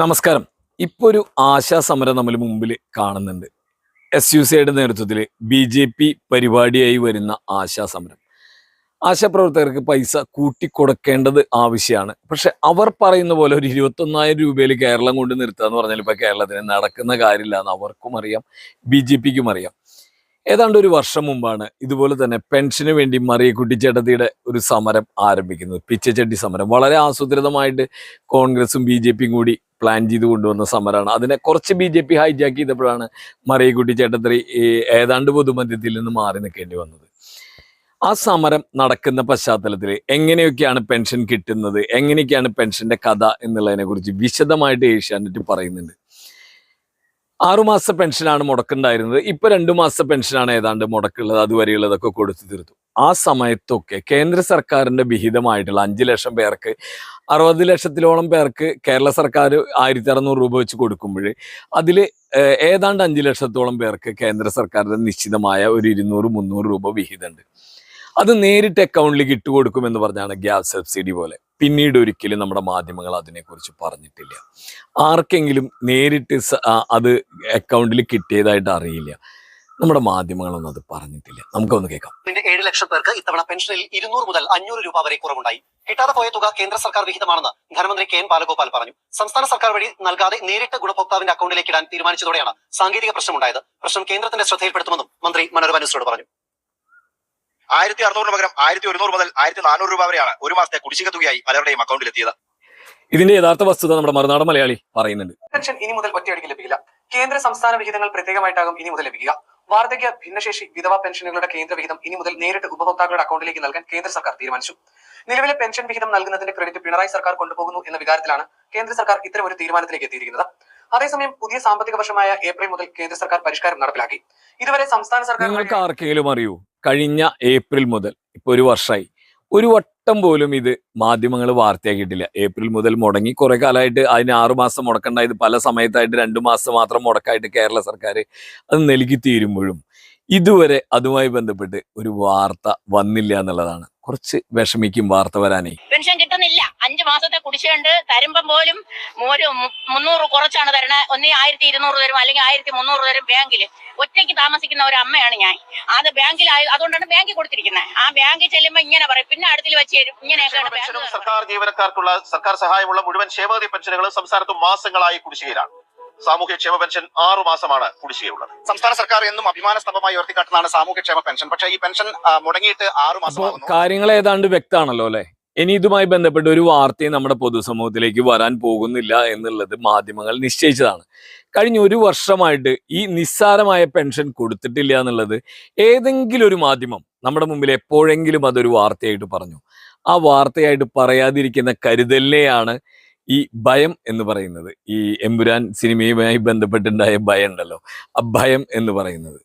നമസ്കാരം. ഇപ്പോൾ ഒരു ആശാ സമരം നമ്മൾ മുമ്പിൽ കാണുന്നുണ്ട് എസ് യു സിയുടെ നേതൃത്വത്തിൽ ബി ജെ പി പരിപാടിയായി വരുന്ന ആശാ സമരം ആശാപ്രവർത്തകർക്ക് പൈസ കൂട്ടിക്കൊടുക്കേണ്ടത് ആവശ്യമാണ്. പക്ഷെ അവർ പറയുന്ന പോലെ ഒരു ഇരുപത്തൊന്നായിരം രൂപയിൽ കേരളം കൊണ്ട് നിർത്തുക എന്ന് പറഞ്ഞാൽ ഇപ്പൊ കേരളത്തിന് നടക്കുന്ന കാര്യമില്ല എന്ന് അവർക്കും അറിയാം ബി ജെ പിക്കും അറിയാം. ഏതാണ്ട് ഒരു വർഷം മുമ്പാണ് ഇതുപോലെ തന്നെ പെൻഷന് വേണ്ടി മറിയക്കുട്ടി ചേട്ടത്തിയുടെ ഒരു സമരം ആരംഭിക്കുന്നത്. പിച്ചച്ചട്ടി സമരം. വളരെ ആസൂത്രിതമായിട്ട് കോൺഗ്രസും ബി ജെ പിയും കൂടി പ്ലാൻ ചെയ്ത് കൊണ്ടുവന്ന സമരമാണ് അതിനെ കുറച്ച് ബി ജെ പി ഹൈജാക്ക് ചെയ്തപ്പോഴാണ് മറിയക്കുട്ടി ഈ ഏതാണ്ട് പൊതുമധ്യത്തിൽ നിന്ന് മാറി നിൽക്കേണ്ടി വന്നത്. ആ സമരം നടക്കുന്ന പശ്ചാത്തലത്തിൽ എങ്ങനെയൊക്കെയാണ് പെൻഷൻ കിട്ടുന്നത് എങ്ങനെയൊക്കെയാണ് പെൻഷന്റെ കഥ എന്നുള്ളതിനെ കുറിച്ച് വിശദമായിട്ട് ഏഷ്യാനെറ്റ് പറയുന്നുണ്ട്. ആറുമാസ പെൻഷനാണ് മുടക്കുണ്ടായിരുന്നത്. ഇപ്പൊ രണ്ടു മാസ പെൻഷനാണ് ഏതാണ്ട് മുടക്കുള്ളത്. അതുവരെയുള്ളതൊക്കെ കൊടുത്തു തീർത്തു. ആ സമയത്തൊക്കെ കേന്ദ്ര സർക്കാരിന്റെ വിഹിതമായിട്ടുള്ള അഞ്ച് ലക്ഷം പേർക്ക് അറുപത് ലക്ഷത്തിലോളം പേർക്ക് കേരള സർക്കാർ ആയിരത്തി അറുന്നൂറ് രൂപ വെച്ച് കൊടുക്കുമ്പോൾ അതിൽ ഏതാണ്ട് അഞ്ച് ലക്ഷത്തോളം പേർക്ക് കേന്ദ്ര സർക്കാരിന്റെ നിശ്ചിതമായ ഒരു ഇരുന്നൂറ് മുന്നൂറ് രൂപ വിഹിതമുണ്ട്. അത് നേരിട്ട് അക്കൗണ്ടിലേക്ക് ഇട്ട് കൊടുക്കുമെന്ന് പറഞ്ഞാണ് ഗ്യാസ് സബ്സിഡി പോലെ. പിന്നീട് ഒരിക്കലും നമ്മുടെ മാധ്യമങ്ങൾ അതിനെക്കുറിച്ച് പറഞ്ഞിട്ടില്ല. ആർക്കെങ്കിലും നേരിട്ട് അത് അക്കൗണ്ടിൽ കിട്ടിയതായിട്ട് അറിയില്ല. നമ്മുടെ മാധ്യമങ്ങളൊന്നും അത് പറഞ്ഞിട്ടില്ല. നമുക്കൊന്ന് കേൾക്കാം. ഇതിന്റെ ഏഴ് ലക്ഷം പേർക്ക് ഇത്തവണ പെൻഷനിൽ ഇരുന്നൂറ് മുതൽ അഞ്ഞൂറ് രൂപ വരെ കുറവുണ്ടായി. കിട്ടാതെ പോയ തുക കേന്ദ്ര സർക്കാർ വിഹിതമാണെന്ന് ധനമന്ത്രി കെ എൻ ബാലഗോപാൽ പറഞ്ഞു. സംസ്ഥാന സർക്കാർ വഴി നൽകാതെ നേരിട്ട് ഗുണഭോക്താവിന്റെ അക്കൗണ്ടിലേക്ക് ഇടാൻ തീരുമാനിച്ചതോടെയാണ് സാങ്കേതിക പ്രശ്നമുണ്ടായത്. പ്രശ്നം കേന്ദ്രത്തിന്റെ ശ്രദ്ധയിൽപ്പെടുത്തുമെന്നും മന്ത്രി മനോരമ ന്യൂസിനോട് പറഞ്ഞു. ആയിരത്തി അറുന്നൂറിന് പകരം ആയിരത്തി ഒരുന്നൂറ് മുതൽ ആയിരത്തി നാനൂറ് രൂപ വരെയാണ് ഒരു മാസത്തെ കുടിശ്ശിക തുകയായി പലരുടെയും അക്കൗണ്ടിലെത്തിയത്. ഇതിന്റെ യഥാർത്ഥ വസ്തുത നമ്മുടെ മറുനാടൻ മലയാളി പറയുന്നുണ്ട്. പെൻഷൻ ഇനി മുതൽ ഒറ്റയടിക്ക് ലഭിക്കില്ല. കേന്ദ്ര സംസ്ഥാന വിഹിതങ്ങൾ പ്രത്യേകമായിട്ടാകും ഇനി മുതൽ ലഭിക്കുക. വാർദ്ധക്യ ഭിന്നശേഷി വിധവ പെൻഷനുകളുടെ കേന്ദ്ര വിഹിതം ഇനി മുതൽ നേരിട്ട് ഉപഭോക്താക്കളുടെ അക്കൗണ്ടിലേക്ക് നൽകാൻ കേന്ദ്ര സർക്കാർ തീരുമാനിച്ചു. നിലവിലെ പെൻഷൻ വിഹിതം നൽകുന്നതിന്റെ ക്രെഡിറ്റ് പിണറായി സർക്കാർ കൊണ്ടുപോകുന്നു എന്ന വികാരത്തിലാണ് കേന്ദ്ര സർക്കാർ ഇത്തരം ഒരു തീരുമാനത്തിലേക്ക് എത്തിയിരിക്കുന്നത്. അതേസമയം പുതിയ സാമ്പത്തിക വർഷമായ ഏപ്രിൽ മുതൽ കേന്ദ്ര സർക്കാർ പരിഷ്കാരം നടപ്പിലാക്കി. ഇതുവരെ സംസ്ഥാന സർക്കാർ ആർക്കെങ്കിലും അറിയൂ കഴിഞ്ഞ ഏപ്രിൽ മുതൽ ഇപ്പൊ ഒരു വർഷമായി ഒരു വട്ടം പോലും ഇത് മാധ്യമങ്ങൾ വാർത്തയാക്കിയിട്ടില്ല. ഏപ്രിൽ മുതൽ മുടങ്ങി കുറെ കാലമായിട്ട് അതിന് ആറുമാസം മുടക്കണ്ടായത് പല സമയത്തായിട്ട് രണ്ടു മാസം മാത്രം മുടക്കായിട്ട് കേരള സർക്കാർ അത് നൽകി തീരുമ്പോഴും ഇതുവരെ അതുമായി ബന്ധപ്പെട്ട് ഒരു വാർത്ത വന്നില്ല എന്നുള്ളതാണ്. കുറച്ച് വിഷമിക്കും വാർത്ത വരാനേ. പെൻഷൻ മാസത്തെ കുടിശ്ശികയുണ്ട്. തരുമ്പം പോലും ഒരു മുന്നൂറ് കുറച്ചാണ് തരണ. ഒന്നീ ആയിരത്തി ഇരുന്നൂറ് തരും അല്ലെങ്കിൽ ആയിരത്തി മുന്നൂറ് തരും ബാങ്കിൽ ഒറ്റയ്ക്ക് താമസിക്കുന്ന ഒരു അമ്മയാണ് ഞാൻ. അത് ബാങ്കിൽ അതുകൊണ്ടാണ് ബാങ്കിൽ കൊടുത്തിരിക്കുന്നത് ആ ബാങ്കിൽ ചെല്ലുമ്പോൾ ഇങ്ങനെ പറയും. പിന്നെ അടുത്തിൽ വെച്ച് തരും. ഇങ്ങനെയൊക്കെയാണ് സർക്കാർ ജീവനക്കാർക്കുള്ള സർക്കാർ സഹായമുള്ള മുഴുവൻ ക്ഷേമനിധി പെൻഷനുകളും സംസ്ഥാനത്ത് മാസങ്ങളായി കുടിശ്ശികയിലാണ്. സാമൂഹ്യക്ഷേമ പെൻഷൻ ആറു മാസമാണ് കുടിശ്ശികയുള്ളത്. സംസ്ഥാന സർക്കാർ എന്നും അഭിമാന സ്തംഭമായി ഉയർത്തിക്കാട്ടുന്നതാണ് സാമൂഹ്യക്ഷേമ പെൻഷൻ. പക്ഷേ ഈ പെൻഷൻ മുടങ്ങിയിട്ട് ആറു മാസം കാര്യങ്ങൾ ഏതാണ്ട് വ്യക്തമാണല്ലോ അല്ലെ? ഇനി ഇതുമായി ബന്ധപ്പെട്ട് ഒരു വാർത്തയും നമ്മുടെ പൊതുസമൂഹത്തിലേക്ക് വരാൻ പോകുന്നില്ല എന്നുള്ളത് മാധ്യമങ്ങൾ നിശ്ചയിച്ചതാണ്. കഴിഞ്ഞ ഒരു വർഷമായിട്ട് ഈ നിസ്സാരമായ പെൻഷൻ കൊടുത്തിട്ടില്ല എന്നുള്ളത് ഏതെങ്കിലും ഒരു മാധ്യമം നമ്മുടെ മുമ്പിൽ എപ്പോഴെങ്കിലും അതൊരു വാർത്തയായിട്ട് പറഞ്ഞു. ആ വാർത്തയായിട്ട് പറയാതിരിക്കുന്ന കരുതലിനെയാണ് ഈ ഭയം എന്ന് പറയുന്നത്. ഈ എമ്പുരാൻ സിനിമയുമായി ബന്ധപ്പെട്ടുണ്ടായ ഭയം ഉണ്ടല്ലോ ആ ഭയം എന്ന് പറയുന്നത്.